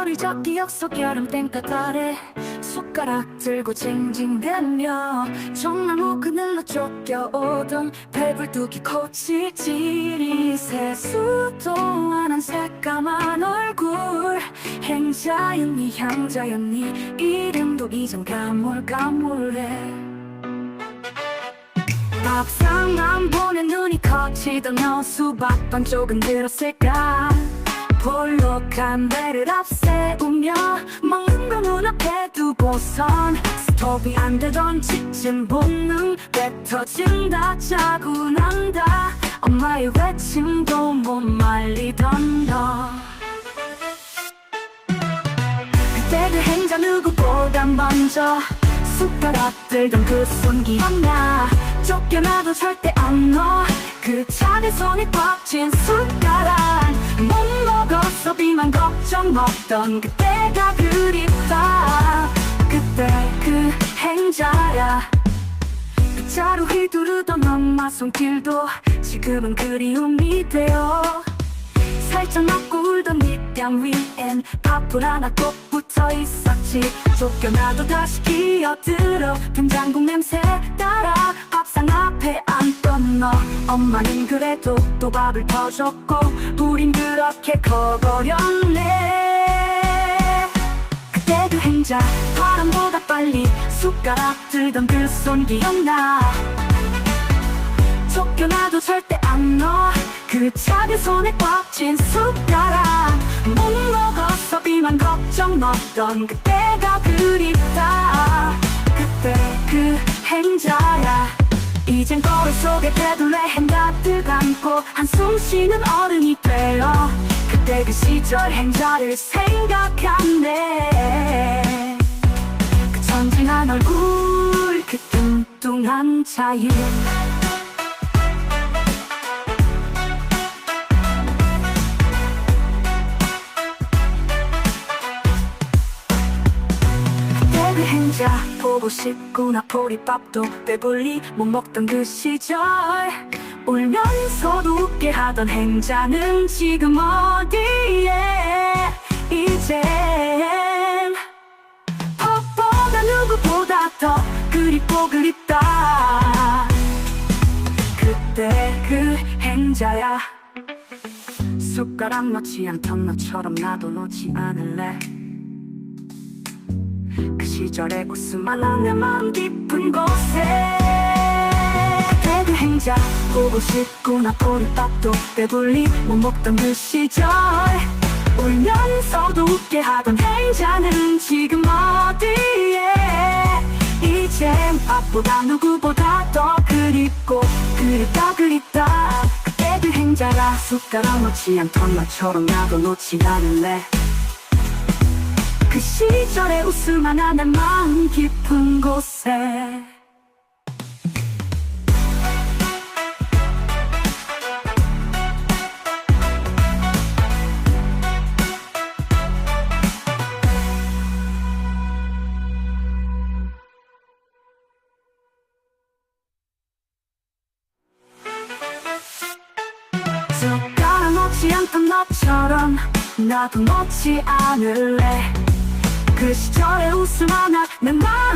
어리적 기억 속 여름 땡볕 아래. 숟가락 들고 징징대며 종나무 그늘로 쫓겨오던 배불뚝이 코치 지리 새 수도 안한 새까만 얼굴. 행자였니 향자였니 이름도 이젠 가물가물해 밥상 안 보내 눈이 거치던 수박 반쪽은 들었을까 볼록한 배를 앞세우며 먹는 거 눈앞에 두고선. 스톱이 안 되던 지친 본능 배 터진다 짜고 난다. 엄마의 외침도 못 말리던 너 그때 그 행자 누구보다 먼저 숟가락 들던 그 손 기억 나. 쫓겨나도 절대 안 넣어 그 작은 손이 꽉 쥔 숟가락 걱정 먹던 그때가 그립다. 그때 그 행자야. 빗자루 휘두르던 엄마 손길도 지금은 그리움이 되어. 살짝 먹고 울던 밑뺨 위엔 밥풀 하나 꼭 붙어 있었지. 쫓겨나도 다시 기어들어. 된장국 냄새 엄마는 그래도 또 밥을 더 줬고 우린 그렇게 커버렸네. 그때 그 행자 바람보다 빨리 숟가락 들던 그 손 기억나. 쫓겨나도 절대 안 넣어. 그 작은 손에 꽉 쥔 숟가락. 못 먹었어 비만 걱정 먹던 그때가 그립다. 그때 그 행자야 이젠 거울 속에 되돌래 가득 안고 한숨 쉬는 어른이 되어 그때 그 시절 행자를 생각하네. 그 전쟁한 얼굴 그 뚱뚱한 자유 행자 보고 싶구나. 보리밥도 배불리 못 먹던 그 시절. 울면서도 웃게 하던 행자는 지금 어디에? 이젠 법보다 누구보다 더 그립고 그립다. 그때 그 행자야. 숟가락 넣지 않던 너처럼 나도 놓지 않을래 그 시절의 나내 마음 깊은 곳에. 그 행자 보고 싶구나. 보리밥도 배불리 못 먹던 그 시절. 울면서도 웃게 하던 행자는 지금 어디에? 이젠 밥보다 누구보다 더 그립고 그립다 그립다. 그때 그 행자가 숟가락 놓지 않던 나처럼 나도 놓지 않을래 그 시절의 웃음 하나 내 마음 깊은 곳에. 숟가락 놓지 않던 너처럼 나도 놓지 않을래 그 시절의 웃음 하나 내 마음